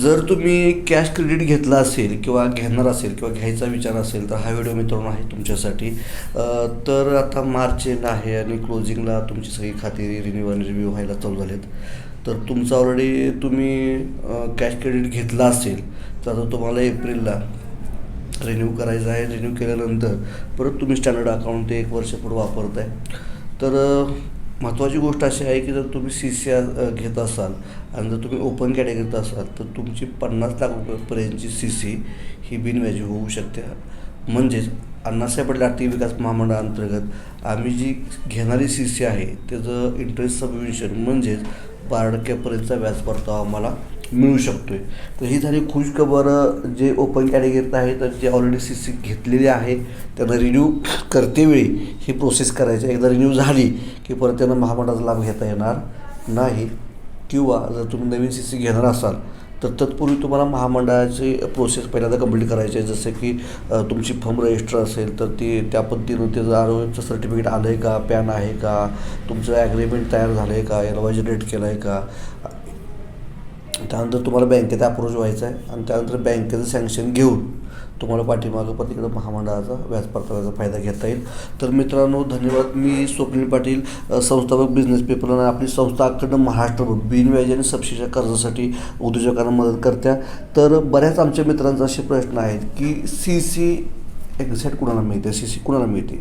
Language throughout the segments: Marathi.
जर तुम्ही कॅश क्रेडिट घेतला असेल किंवा घेणार असेल किंवा घ्यायचा विचार असेल तर हा व्हिडिओ मित्रांनो आहे तुमच्यासाठी. तर आता मार्च एंड आहे आणि क्लोजिंगला तुमची सगळी खाती रिन्यू आणि रिव्ह्यू व्हायला चालू झालेत. तर तुमचा ऑलरेडी तुम्ही कॅश क्रेडिट घेतला असेल तर आता तुम्हाला एप्रिलला रिन्यू करायचं आहे. रिन्यू केल्यानंतर परत तुम्ही स्टँडर्ड अकाउंट ते एक वर्ष पुढे वापरताय. तर महत्त्वाची गोष्ट अशी आहे की जर तुम्ही सी सी घेत असाल आणि जर तुम्ही ओपन कॅटेगरीत असाल तर तुमची पन्नास लाख रुपयेपर्यंतची सी सी ही बिनव्याजी होऊ शकते. म्हणजेच अण्णासाहेब पटेल आर्थिक विकास महामंडळाअंतर्गत आम्ही जी घेणारी सी सी आहे त्याचं इंटरेस्ट सबमिशन म्हणजेच बारा टक्क्यापर्यंतचा व्याज परतावा आम्हाला. मिळू शकतो आहे तर ही झाली खुशखबर जे ओपन कॅटेगरीत आहे तर जे ऑलरेडी सी सी घेतलेली आहे त्यांना रिन्यू करतेवेळी ही प्रोसेस करायची. एकदा रिन्यू झाली की परत त्यांना महामंडळाचा लाभ घेता येणार नाही. किंवा जर तुम्ही नवीन सी सी घेणार असाल तर तत्पूर्वी तुम्हाला महामंडळाची प्रोसेस पहिल्यांदा कंप्लीट करायची आहे. जसं की तुमची फॉर्म रजिस्टर असेल तर ती त्या पद्धतीनं त्याचं आरोग्याचं सर्टिफिकेट आलं आहे का पॅन आहे का तुमचं ॲग्रीमेंट तयार झालं आहे का एल वाय जनरेट केलं आहे का त्यानंतर तुम्हाला बँकेत अप्रोच व्हायचं आहे आणि त्यानंतर बँकेचं सँक्शन घेऊन तुम्हाला पाठीमागं पलीकडं महामंडळाचा व्याज परताव्याचा फायदा घेता येईल. तर मित्रांनो धन्यवाद. मी स्वप्नील पाटील संस्थापक बिझनेस पेपर आणि आपली संस्था अखंड महाराष्ट्रभर बिनव्याजी आणि सबसिडीच्या कर्जासाठी उद्योजकांना मदत करत्या. तर बऱ्याच आमच्या मित्रांचा असे प्रश्न आहेत की सी सी एक्झॅक्ट कुणाला मिळते? सी सी कुणाला मिळते?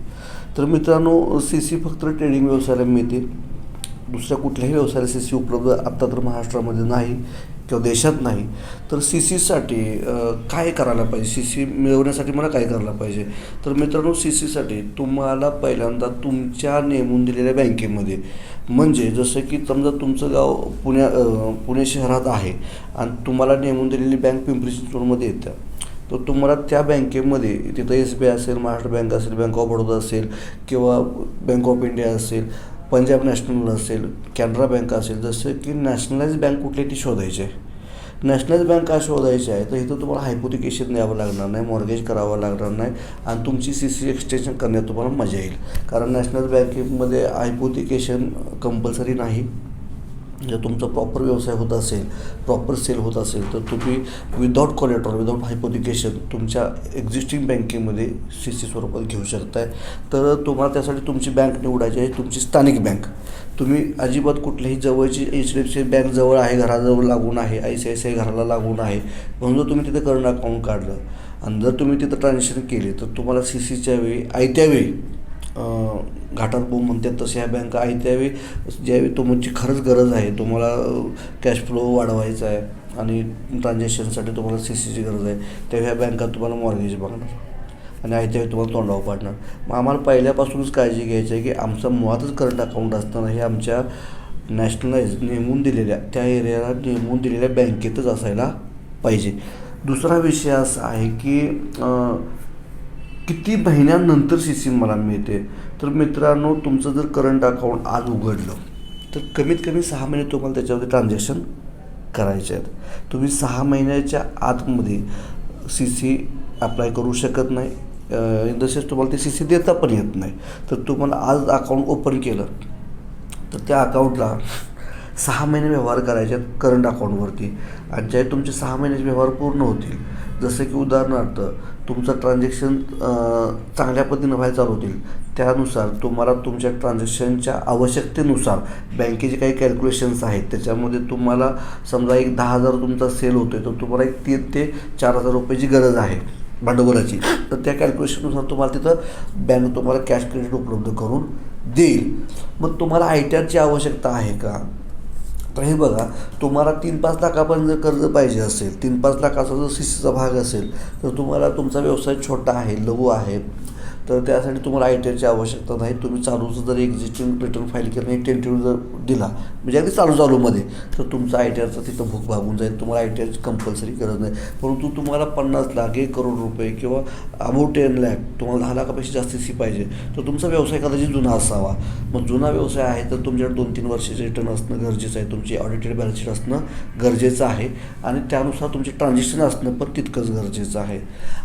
तर मित्रांनो सी सी फक्त ट्रेडिंग व्यवसायाला मिळते. दुसऱ्या कुठल्याही व्यवसायाला सी सी उपलब्ध आत्ता तर महाराष्ट्रामध्ये नाही किंवा देशात नाही तर सी सीसाठी काय करायला पाहिजे? सी सी मिळवण्यासाठी मला काय करायला पाहिजे? तर मित्रांनो सी सीसाठी तुम्हाला पहिल्यांदा तुमच्या नेमून दिलेल्या बँकेमध्ये म्हणजे जसं की समजा तुमचं गाव पुण्या पुणे शहरात आहे आणि तुम्हाला नेमून दिलेली बँक पिंपरी चिंचवडमध्ये येतं तर तुम्हाला त्या बँकेमध्ये तिथं एस बी आय असेल महाराष्ट्र बँक असेल बँक ऑफ बडोदा असेल किंवा बँक ऑफ इंडिया असेल पंजाब नॅशनल असेल कॅनरा बँक असेल जसं की नॅशनलाइज बँक कुठली ती शोधायची आहे. नॅशनलाइज बँक का शोधायची आहे? तर इथं तुम्हाला हायपोथिकेशन द्यावं लागणार नाही मॉर्गेज करावं लागणार नाही आणि तुमची सी सी एक्सटेन्शन करण्यात तुम्हाला मजा येईल. कारण नॅशनल बँकेमध्ये हायपोथिकेशन कंपल्सरी नाही. जर तुमचा प्रॉपर व्यवसाय होत असेल प्रॉपर सेल होत असेल तर तुम्ही विदाऊट कॉलेट्रॉल विदाऊट हायपोथिकेशन तुमच्या एक्झिस्टिंग बँकेमध्ये सी सी स्वरूपात घेऊ शकताय. तर तुम्हाला त्यासाठी तुमची बँक निवडायची आहे तुमची स्थानिक बँक तुम्ही अजिबात कुठल्याही जवळची H D F C bank जवळ आहे घराजवळ लागून आहे I C I C I घराला लागून आहे. म्हणून जर तुम्ही तिथे करंट अकाउंट काढलं आणि जर तुम्ही तिथं ट्रान्झॅक्शन केले तर तुम्हाला सी सीच्या वेळी आयत्या वेळी घाटात बोंब म्हणतात तसे ह्या बँका आहे त्यावेळी ज्यावेळी तुमची खरंच गरज आहे तुम्हाला कॅश फ्लो वाढवायचा आहे आणि ट्रान्झॅक्शनसाठी तुम्हाला सी सीची गरज आहे त्यावेळी ह्या बँका तुम्हाला मॉर्गेज मागणार आणि आहे त्यावेळी तुम्हाला तोंडावर पाडणार. मग आम्हाला पहिल्यापासूनच काळजी घ्यायची आहे की आमचं मुळातच करंट अकाउंट असताना हे आमच्या नॅशनलाइज नेमून दिलेल्या त्या एरियाला नेमून दिलेल्या बँकेतच असायला पाहिजे. दुसरा विषय असा आहे की किती महिन्यानंतर सी सी मला मिळते? तर मित्रांनो तुमचं जर करंट अकाउंट आज उघडलं तर कमीत कमी सहा महिने तुम्हाला त्याच्यामध्ये ट्रान्झॅक्शन करायचे आहेत. तुम्ही सहा महिन्याच्या आतमध्ये सी सी अप्लाय करू शकत नाही. इन द सेन्स तुम्हाला ते सी सी देता पण येत नाही. तर तुम्हाला आज अकाउंट ओपन केलं तर त्या अकाउंटला सहा महिने व्यवहार करायचे आहेत करंट अकाउंटवरती आणि ज्या तुमचे सहा महिन्याचे व्यवहार पूर्ण होतील जसं की उदाहरणार्थ तुमचं ट्रान्झॅक्शन चांगल्या पद्धतीनं व्हायला चालू होतील. त्यानुसार तुम्हाला तुमच्या ट्रान्झॅक्शनच्या आवश्यकतेनुसार बँकेचे काही कॅल्क्युलेशन्स आहेत. त्याच्यामध्ये तुम्हाला समजा एक दहा हजार तुमचा सेल होतो आहे तर तुम्हाला एक तीन ते चार हजार रुपयाची गरज आहे भांडवलाची. तर त्या कॅल्क्युलेशननुसार तुम्हाला तिथं बँक तुम्हाला कॅश क्रेडिट उपलब्ध करून देईल. मग तुम्हाला आय टी आरची आवश्यकता आहे का? तर हे बघा तुम्हाला तीन पाच लाखापर्यंत जर कर्ज पाहिजे असेल तीन पाच लाखाचा जर सी सीचा भाग असेल तर तुम्हाला तुमचा व्यवसाय छोटा आहे लघु आहे. तर त्यासाठी तुम्हाला आय टी आरची आवश्यकता नाही. तुम्ही चालूचं जर एक्झिस्टिंग रिटर्न फाईल केलं नाही टेंटिव्ह जर दिला म्हणजे अगदी चालू चालूमध्ये तर तुमचा आय टी आरचा तिथं भूक भागून जाईल. तुम्हाला आय टी आरची कंपल्सरी गरज नाही. परंतु तुम्हाला पन्नास लाख एक करोड रुपये किंवा अबाऊ टेन लॅक तुम्हाला दहा लाखापेक्षा जास्त सी पाहिजे. तर तुमचा व्यवसाय कदाचित जुना असावा. मग जुना व्यवसाय आहे तर तुमच्याकडे दोन तीन वर्षाचे रिटर्न असणं गरजेचं आहे. तुमची ऑडिटेड बॅलन्सशीट असणं गरजेचं आहे. आणि त्यानुसार तुमचे ट्रान्झॅक्शन असणं पण तितकंच गरजेचं आहे.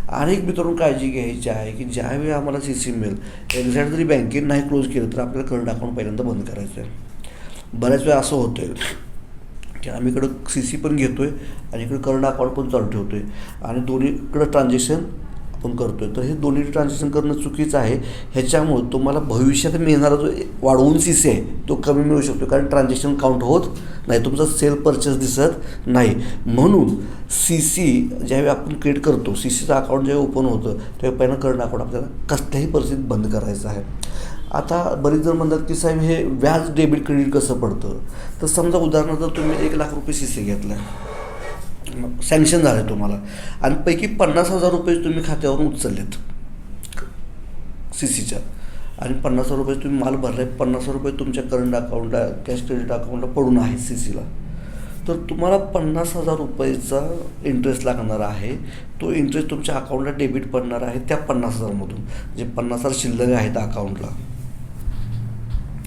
आणि एक मित्रांनो काळजी घ्यायची आहे की ज्यावेळी आम्हाला सी सी मिळेल. एक्झॅक्ट जरी बँकेत नाही क्लोज केलं तर आपल्याला करंट अकाउंट पहिल्यांदा बंद करायचं आहे बऱ्याच वेळा असं होतं आहे की आम्ही इकडं सी सी पण घेतो आहे आणि इकडं करंट अकाउंट पण चालू ठेवतो आहे आणि दोन्हीकडं ट्रान्झॅक्शन आपण करतो आहे तर हे दोन्ही ट्रान्झॅक्शन करणं चुकीचं आहे. ह्याच्यामुळं तुम्हाला भविष्यात मिळणारा जो वाढवून सी सी आहे तो कमी मिळू शकतो. कारण ट्रान्झॅक्शन काउंट होत नाही. तुमचा सेल परचेस दिसत नाही. म्हणून सी सी ज्यावेळी आपण क्रिएट करतो सी सीचं अकाउंट ज्यावेळी ओपन होतं तेव्हा पहिलं करंट अकाउंट आपल्याला कसल्याही परिस्थितीत बंद करायचं आहे. आता बरेच जण म्हणतात की साहेब हे व्याज डेबिट क्रेडिट कसं पडतं? तर समजा उदाहरणार्थ तुम्ही एक लाख रुपये सी सी घेतला सँक्शन झालं तुम्हाला. आणि पैकी पन्नास हजार रुपये तुम्ही खात्यावरून उचललेत. सी सीच्या आणि पन्नास हजार रुपये तुम्ही माल भरला आहे पन्नास हजार रुपये तुमच्या करंट अकाउंटला कॅश क्रेडिट अकाउंटला पडून आहे सी सीला तर तुम्हाला पन्नास हजार रुपयेचा इंटरेस्ट लागणार आहे. तो इंटरेस्ट तुमच्या अकाउंटला डेबिट पडणार आहे त्या पन्नास हजारमधून. जे पन्नास हजार शिल्लक आहेत अकाउंटला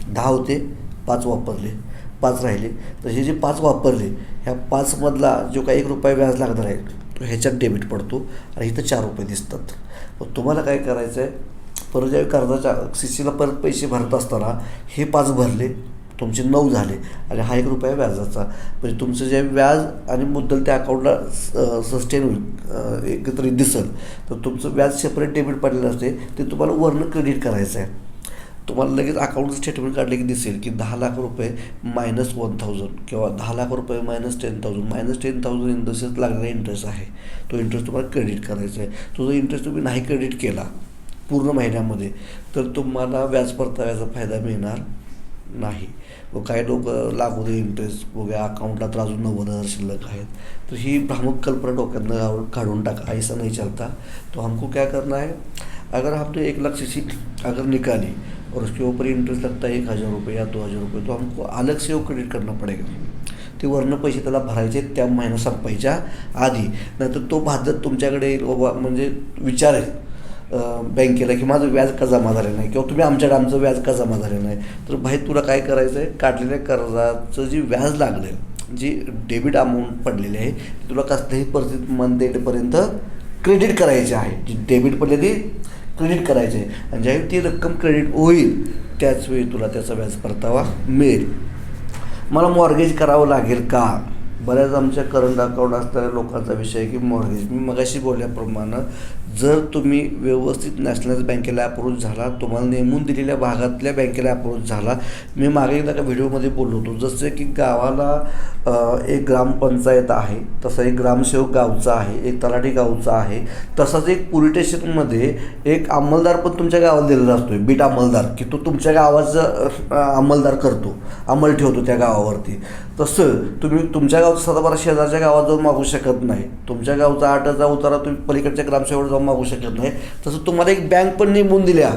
दहा होते पाच वापरले. पाच राहिले. तर हे जे पाच वापरले ह्या पाचमधला जो काही एक रुपया व्याज लागणार आहे तो ह्याच्यात डेबिट पडतो आणि इथं चार रुपये दिसतात. मग तुम्हाला काय करायचं आहे परत ज्यावेळी कर्जाच्या सी सीला परत पैसे भरत असताना हे पाच भरले तुमचे नऊ झाले आणि हा एक रुपया व्याजाचा. म्हणजे तुमचं जे व्याज आणि मुद्दल त्या अकाउंटला सस्टेन होईल एकत्रित दिसेल. तर तुमचं व्याज सेपरेट डेबिट पडलेलं असते ते तुम्हाला वरनं क्रेडिट करायचं आहे तुम्हाला लगेच अकाउंट स्टेटमेंट काढले की दिसेल की दहा लाख रुपये मायनस वन थाउजंड किंवा दहा लाख रुपये minus ten thousand minus ten thousand interest लागणारा इंटरेस्ट आहे. तो इंटरेस्ट तुम्हाला क्रेडिट करायचा आहे. तो जर इंटरेस्ट तुम्ही नाही क्रेडिट केला पूर्ण महिन्यामध्ये तर तुम्हाला व्याज परताव्याचा फायदा मिळणार नाही. व काही लोक लागू दे इंटरेस्ट वगैरे अकाउंटला तर अजून नव्वद हजार शिल्लक आहेत. तर ही भ्रामक कल्पना डोक्यातनं काढून टाका. ऐसा नाही चलता. तो हमको क्या करना है? अगर आपने एक लाख सी अगर निकाली और उसके ऊपर इंटरेस्ट लगता है एक हज़ार रुपये या दो हज़ार रुपये तो हमको अलग से वो क्रेडिट करना पड़ेगा। ते वरनं पैसे त्याला भरायचे त्या महिना संपायच्या आधी. नाहीतर तो भाजत तुमच्याकडे बाबा म्हणजे विचारेल बँकेला की माझं व्याज का जमा झालं नाही? किंवा तुम्ही आमच्याकडे आमचं व्याज का जमा झालं नाही? तर भाई तुला काय करायचं आहे काढलेल्या कर्जाचं जे व्याज लागलं आहे जी डेबिट अमाऊंट पडलेली आहे तुला कसल्याही परिस्थितीत मंथ एंडपर्यंत क्रेडिट करायची आहे. जी डेबिट पडलेली क्रेडिट करायचे. आहे आणि ज्यावेळी ती रक्कम क्रेडिट होईल त्याचवेळी तुला त्याचा व्याज परतावा मिळेल. मला मॉर्गेज करावं लागेल का? बऱ्याच आमच्या करंट अकाउंट असणाऱ्या लोकांचा विषय आहे की मॉर्गेज मी मगाशी बोलल्याप्रमाणे जर तुम्ही व्यवस्थित नॅशनलाइज बँकेला अप्रोच झाला तुम्हाला नेमून दिलेल्या भागातल्या बँकेला अप्रोच झाला मी मागे एकदा का व्हिडिओमध्ये बोललो होतो. जसे की गावाला एक ग्रामपंचायत आहे तसं एक ग्रामसेवक गावचा आहे एक तलाठी गावचा आहे तसाच एक पोलीस स्टेशनमध्ये एक अंमलदार पण तुमच्या गावाला दिलेला असतो बीट अंमलदार की तो तुमच्या गावाचं अंमलदार करतो अंमल ठेवतो त्या गावावरती. तसं तुम्ही तुमच्या गावचं साधाबारा शेजारच्या गावात जाऊन मागू शकत नाही. तुमच्या गावचा आठचा उतारा तुम्ही पलीकडच्या ग्रामसेवक जाऊन मागू शकत नाही. तसं तुम्हाला एक बँक पण नेमून दिल्या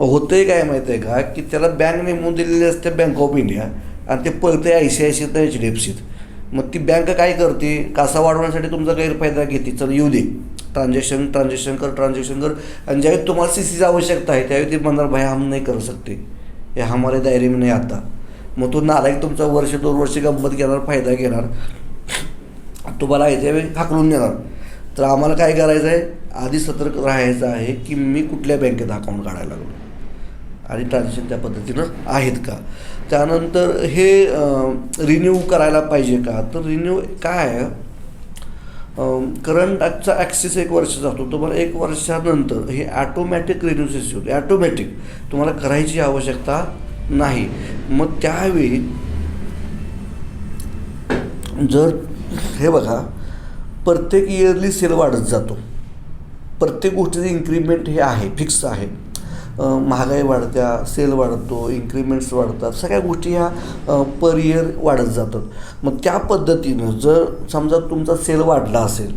मग होतंय काय माहिती आहे का? की त्याला बँक नेमून दिलेली असते बँक ऑफ इंडिया आणि ते पळते आय सी आय सी तर एच डी एफ सीत मग ती बँक काय करते? कासा वाढवण्यासाठी तुमचा गैरफायदा घेते. चल येऊ दे. ट्रान्झॅक्शन ट्रान्झॅक्शन कर ट्रान्झॅक्शन कर. आणि ज्यावेळी तुम्हाला सी सीची आवश्यकता आहे त्यावेळी ते म्हणणार भाई हम नाही करू शकते. हे हमारे दायरे में नाही आता. मग तो नालायक तुमचा वर्ष दोन वर्ष गंमत घेणार फायदा घेणार. तुम्हाला आहे हाकलून नेणार तर आम्हाला काय करायचं आहे? आधी सतर्क राहायचं आहे की मी कुठल्या बँकेत अकाउंट काढायला लागलो. आणि ट्रान्झॅक्शन त्या पद्धतीनं आहेत का? त्यानंतर हे रिन्यू करायला पाहिजे का? तर रिन्यू काय आहे? करंटचा ॲक्सेस एक वर्ष जातो. तुम्हाला एक वर्षानंतर हे ॲटोमॅटिक रिन्यू सिस्टी होते. ॲटोमॅटिक तुम्हाला करायची आवश्यकता नाही. मग त्यावेळी जर हे बघा प्रत्येक इयरली सेल वाढत जातो. प्रत्येक गोष्टीचं इन्क्रीमेंट हे आहे फिक्स आहे. महागाई वाढत्या सेल वाढतो इन्क्रीमेंट्स वाढतात सगळ्या गोष्टी ह्या पर इयर वाढत जातात. मग त्या पद्धतीनं जर समजा तुमचा सेल वाढला असेल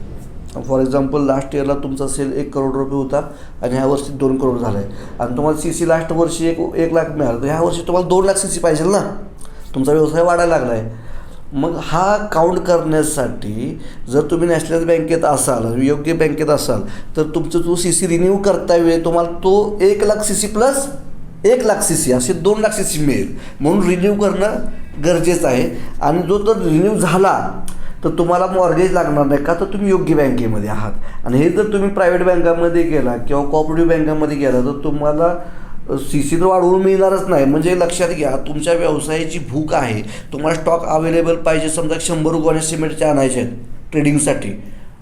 फॉर एक्झाम्पल लास्ट इयरला तुमचा सेल एक करोड रुपये होता आणि ह्या वर्षी दोन करोड झाला आहे आणि तुम्हाला सी सी लास्ट वर्षी एक एक लाख मिळालं. तर ह्या वर्षी तुम्हाला दोन लाख सी सी पाहिजे ना? तुमचा व्यवसाय वाढायला लागला आहे मग हा काउंट करण्यासाठी जर तुम्ही नॅशनल बँकेत असाल योग्य बँकेत असाल तर तुमचं जो सी सी रिन्यू करता वेळ तुम्हाला तो एक लाख सी सी प्लस एक लाख सी सी असे दोन लाख सी सी मिळेल. म्हणून रिन्यू करणं गरजेचं आहे. आणि जो तर रिन्यू झाला तर तुम्हाला मॉर्गेज लागणार नाही का? तर तुम्ही योग्य बँकेमध्ये आहात. आणि हे जर तुम्ही प्रायव्हेट बँकामध्ये गेला किंवा कॉपरेटिव्ह बँकामध्ये गेला तर तुम्हाला सी सी तर वाढवून मिळणारच नाही. म्हणजे लक्षात घ्या तुमच्या व्यवसायाची भूक आहे. तुम्हाला स्टॉक अवेलेबल पाहिजे. समजा शंभर रुपयाने सिमेंटचे आणायचे आहेत ट्रेडिंगसाठी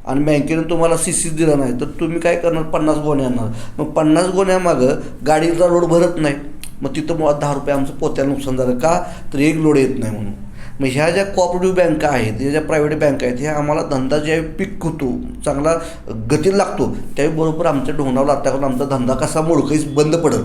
आणि बँकेनं तुम्हाला सी सी दिला नाही तर तुम्ही काय करणार? पन्नास गोण्या आणणार. मग पन्नास गोण्यामागं गाडीचा लोड भरत नाही. मग तिथं मग दहा रुपये आमचं पोत्याला नुकसान झालं का? तर एक लोड येत नाही म्हणून. मग ह्या ज्या कॉपरेटिव्ह बँका आहेत ह्या ज्या प्रायव्हेट बँका आहेत ह्या आम्हाला धंदा ज्यावेळी पीक होतो चांगला गती लागतो. त्यावेळी बरोबर आमच्या ढोंगणावर लागता करून आमचा धंदा कसा मोडकळीच बंद पडल.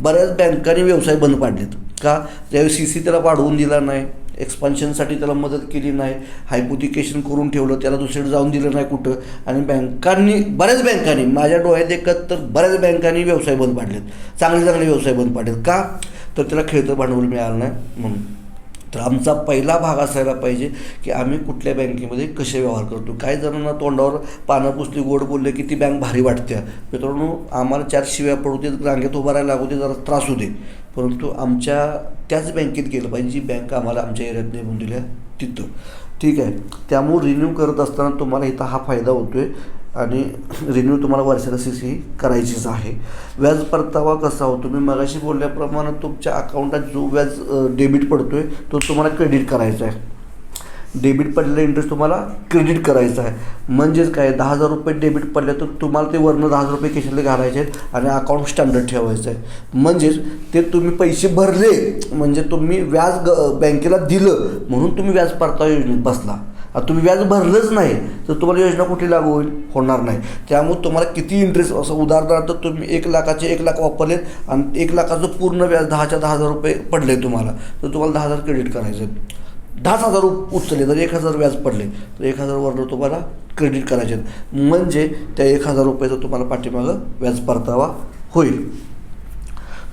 बऱ्याच बँकांनी व्यवसाय बंद पाडलेत. का? ज्यावेळी सी सी त्याला वाढवून दिला नाही एक्सपान्शनसाठी त्याला मदत केली नाही हायपोथिकेशन करून ठेवलं त्याला दुसरीकडे जाऊन दिलं नाही कुठं. आणि बँकांनी बऱ्याच बँकांनी माझ्या डोळ्यात एकत तर बऱ्याच बँकांनी व्यवसाय बंद पाडलेत. चांगले चांगले व्यवसाय बंद पाडलेत. का? तर त्याला खेळतं भांडवल मिळालं नाही म्हणून. तर आमचा पहिला भाग असायला पाहिजे की आम्ही कुठल्या बँकेमध्ये कसे व्यवहार करतो. काही जणांना तोंडावर पानं पुसली गोड बोलले की ती बँक भारी वाटते. मित्रांनो आम्हाला चार शिव्या पडू दे रांगेत उभा राहायला लागू दे जरा त्रास होते दे. परंतु आमच्या त्याच बँकेत गेलं पाहिजे जी बँक आम्हाला आमच्या एरियात नेमून दिल्या तिथं. ठीक आहे. त्यामुळे रिन्यू करत असताना तुम्हाला इथं हा फायदा होतो आहे आणि रिन्यू तुम्हाला वर्षाला सी सी करायचीच आहे. व्याज परतावा कसा होतो? मी मगाशी बोलल्याप्रमाणे तुमच्या अकाउंटात जो व्याज डेबिट पडतो आहे तो तुम्हाला क्रेडिट करायचा आहे. डेबिट पडलेला इंटरेस्ट तुम्हाला क्रेडिट करायचा आहे. म्हणजेच काय? दहा हजार रुपये डेबिट पडले तर तुम्हाला ते वरनं दहा हजार रुपये केशनले घालायचे आहेत आणि अकाउंट स्टँडर्ड ठेवायचं आहे. म्हणजेच ते तुम्ही पैसे भरले म्हणजे तुम्ही व्याज ग बँकेला दिलं म्हणून तुम्ही व्याज परतावा योजनेत बसला. तुम्ही व्याज भरलंच नाही तर तुम्हाला योजना कुठे लागू होईल? होणार नाही. त्यामुळे तुम्हाला किती इंटरेस्ट असं उदाहरणार्थ तुम्ही एक लाखाचे एक लाख वापरलेत आणि एक लाखाचं पूर्ण व्याज दहाच्या दहा हजार रुपये पडले तुम्हाला तर तुम्हाला दहा हजार क्रेडिट करायचे आहेत दहाच हजार उचलले तर एक हजार व्याज पडले तर एक हजार तुम्हाला क्रेडिट करायचे आहेत म्हणजे त्या एक हजार रुपयाचं तुम्हाला पाठीमागं व्याज परतावा होईल.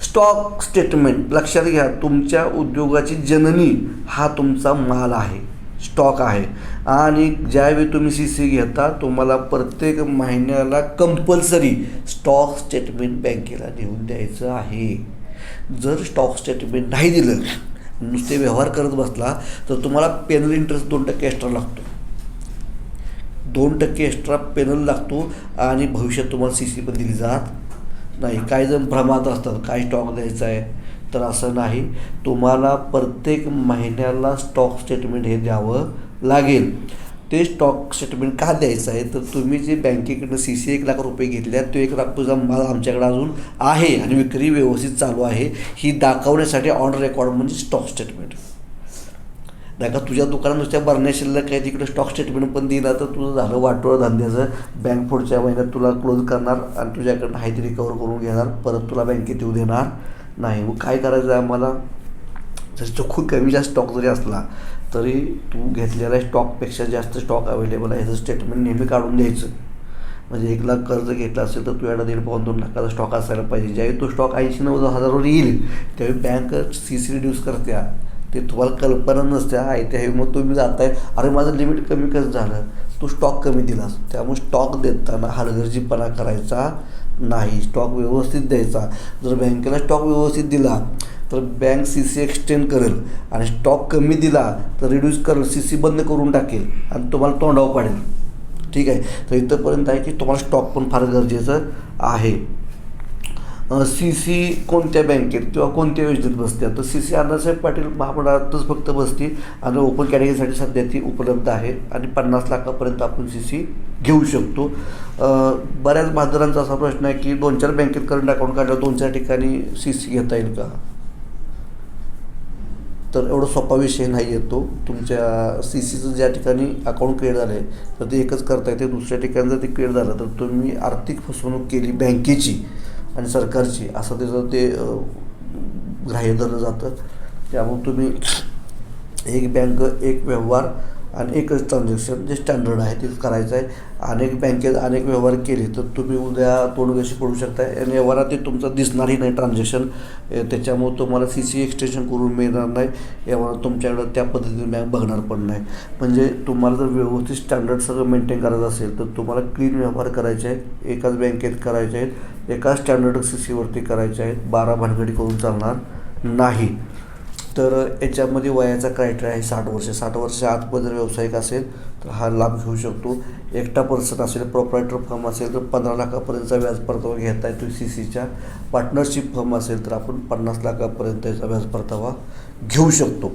स्टॉक स्टेटमेंट लक्षात घ्या तुमच्या उद्योगाची जननी हा तुमचा माल आहे. स्टॉक आहे. आणि ज्यावेळी तुम्ही सी सी घेता तुम्हाला प्रत्येक महिन्याला कंपल्सरी स्टॉक स्टेटमेंट बँकेला देऊन द्यायचं आहे. जर स्टॉक स्टेटमेंट नाही दिलं नुसते व्यवहार करत बसला तर तुम्हाला पेनल इंटरेस्ट दोन टक्के एक्स्ट्रा लागतो. दोन टक्के एक्स्ट्रा पेनल लागतो आणि भविष्यात तुम्हाला सी सी पण दिली जात नाही. काही जण भ्रमात असतात काय स्टॉक द्यायचा आहे? तर असं नाही. तुम्हाला प्रत्येक महिन्याला स्टॉक स्टेटमेंट हे द्यावं लागेल. ते स्टॉक स्टेटमेंट का द्यायचं आहे? तर तुम्ही जे बँकेकडनं सी सी एक लाख रुपये घेतल्या तो एक लाख तुझा माल आमच्याकडे अजून आहे आणि विक्री व्यवस्थित चालू आहे. ही दाखवण्यासाठी ऑन रेकॉर्ड म्हणजे स्टॉक स्टेटमेंट नाही का? तुझ्या दुकानात नुसत्या भरण्या शिल्लक आहे तिकडे स्टॉक स्टेटमेंट पण दिला तर तुझं झालं वाटोळं धंद्याचं. बँक पुढच्या महिन्यात तुला क्लोज करणार आणि तुझ्याकडनं हायती ते रिकवर करून घेणार. परत तुला बँकेत येऊ देणार. नाही मग काय करायचं आहे आम्हाला? जरी तो खूप कमी जास्त स्टॉक जरी असला तरी तू घेतलेल्या स्टॉकपेक्षा जास्त स्टॉक अवेलेबल आहे ह्याचं स्टेटमेंट नेहमी काढून द्यायचं. म्हणजे एक लाख कर्ज घेतलं असेल तर तुझ्याकडे दीड पाऊन दोन लाखाचा स्टॉक असायला पाहिजे. ज्यावेळी तो स्टॉक ऐंशी नव्वद हजारवर येईल त्यावेळी बँक सी सी रिड्यूस करत्या. ते तुम्हाला कल्पना नसते आहे ते मग तुम्ही जाताय. अरे माझं लिमिट कमी कसं झालं? तू स्टॉक कमी दिलास. त्यामुळे स्टॉक देताना हलगर्जीपणा करायचा. नाही. स्टॉक व्यवस्थित द्यायचा. जर बँकेला स्टॉक व्यवस्थित दिला तर बँक सी सी एक्सटेंड करेल. आणि स्टॉक कमी दिला तर रिड्यूस करेल. सी सी बंद करून टाकेल. आणि तुम्हाला तोंडावर पाडेल. ठीक आहे? तर इथंपर्यंत आहे की तुम्हाला स्टॉक पण फार गरजेचं आहे. सी सी कोणत्या बँकेत किंवा कोणत्या योजनेत बसते? तर सी सी अण्णासाहेब पाटील महामंडळातच फक्त बसते आणि ओपन कॅटेगरीसाठी सध्या ती उपलब्ध आहे आणि पन्नास लाखापर्यंत आपण सी सी घेऊ शकतो. बऱ्याच बाजारांचा असा प्रश्न आहे की दोन चार बँकेत करंट अकाउंट काढल्यावर दोन चार ठिकाणी सी सी घेता येईल का? तर एवढा सोपा विषय नाही येतो तुमच्या सी सीचं ज्या ठिकाणी अकाउंट क्रिएट झालं आहे तर ते एकच करता येते दुसऱ्या ठिकाणी जर ते क्रिएट झालं तर तुम्ही आर्थिक फसवणूक केली बँकेची आणि सरकारची असं त्याचं ते ग्राह्य धरलं जातं. त्यामुळे तुम्ही एक बँक एक व्यवहार आणि एकच ट्रान्झॅक्शन जे स्टँडर्ड आहे ते करायचं आहे. अनेक बँकेत अनेक व्यवहार केले तर तुम्ही उद्या तोंड पडू शकता आणि व्यवहारात ते तुमचं दिसणारही नाही ट्रान्झॅक्शन त्याच्यामुळे तुम्हाला सी सी एक्सटेन्शन करून मिळणार नाही. व्यवहार तुमच्याकडं त्या पद्धतीने बँक बघणार पण नाही. म्हणजे तुम्हाला जर व्यवस्थित स्टँडर्ड सगळं मेंटेन करायचं असेल तर तुम्हाला क्लीन व्यवहार करायचे आहेत. एकाच बँकेत करायचे आहेत. एकाच स्टँडर्ड सी सीवरती करायचे आहेत. बारा भानगडी करून चालणार नाही. तर याच्यामध्ये वयाचा क्रायटेरिया आहे साठ वर्ष. साठ वर्ष आतमध्ये जर व्यावसायिक असेल तर हा लाभ घेऊ शकतो. एकटा पर्सन असेल प्रॉपरायटर फर्म असेल तर पंधरा लाखापर्यंतचा व्याज परतावा घेता येतो सी सीच्या पार्टनरशिप फर्म असेल तर आपण पन्नास लाखापर्यंत याचा व्याज परतावा घेऊ शकतो.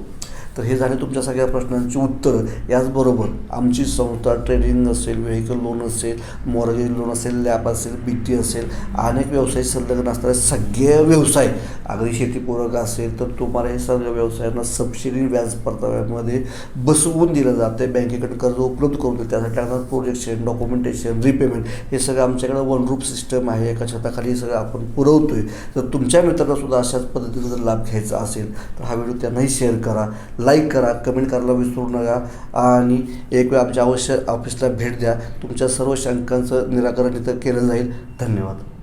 तर हे झाले तुमच्या सगळ्या प्रश्नांची उत्तरं. याचबरोबर आमची संस्था ट्रेडिंग असेल व्हेकल लोन असेल मॉर्गेज लोन असेल लॅब असेल बी टी असेल अनेक व्यवसाय संलग्न असणारे सगळे व्यवसाय अगदी शेतीपूरक असेल तर तुम्हाला हे सर्व व्यवसायांना सबसिडी व्याज परताव्यामध्ये बसवून दिलं जातं बँकेकडे कर्ज उपलब्ध करून देते त्यासाठी लागणार प्रोजेक्शन डॉक्युमेंटेशन रिपेमेंट हे सगळं आमच्याकडे वन रूप सिस्टम आहे. एका छताखाली हे सगळं आपण पुरवतो आहे तर तुमच्या मित्रांना सुद्धा अशाच पद्धतीचा जर लाभ घ्यायचा असेल तर हा व्हिडिओ त्यांनाही शेअर करा लाईक करा कमेंट करायला विसरू नका आणि एक वेळ आमच्या अवश्य ऑफिसला भेट द्या. तुमच्या सर्व शंकांचं निराकरण इथं केलं जाईल. धन्यवाद.